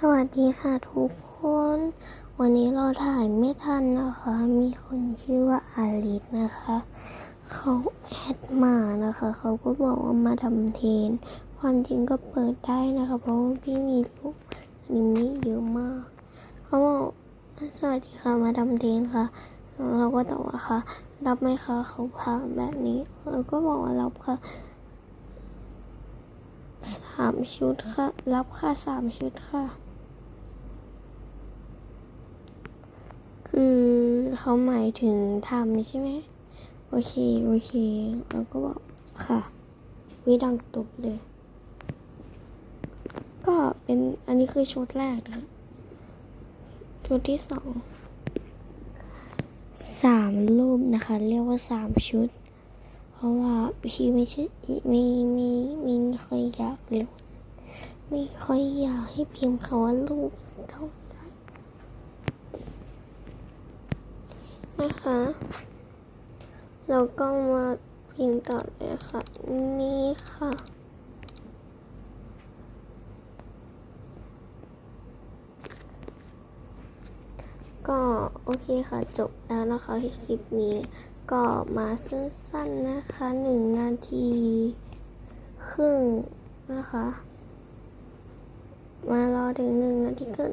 สวัสดีค่ะทุกคน วันนี้เราถ่ายไม่ทันนะคะ มีคนชื่อว่าอาลิสนะคะ เขาแอดมานะคะ เขาก็บอกว่ามาทำเทรนความจริงก็เปิดได้นะคะ เพราะว่าพี่มีลูกอนิเมะเยอะมาก เขาบอกสวัสดีค่ะมาทำเทรนค่ะเราก็ตอบว่าค่ะ รับไหมคะเขาพาแบบนี้เราก็บอกว่ารับค่ะสามชุดค่ะ รับค่ะสามชุดค่ะ คือ เขาหมายถึงทำใช่ไหมโอเค โอเค เราก็บอกค่ะ วิดังตบเลย ก็เป็นอันนี้คือชุดแรกนะชุดที่สองสามรูปนะคะ เรียกว่าสามชุด เพราะว่าพี่ไม่ใช่ไม่ไม่ไม่ไม่ค่อยอยากเรียนไม่ค่อยอยากให้พิมพ์คำว่ารูปเท่าไหร่ นะคะ เราก็มาพิมพ์ต่อเลยค่ะ นี่ค่ะ ก็โอเคค่ะ จบแล้วนะคะคลิปนี้ก็มาสั้นๆนะคะหนึ่งนาทีครึ่งนะคะ มารอถึงหนึ่งนาทีครึ่ง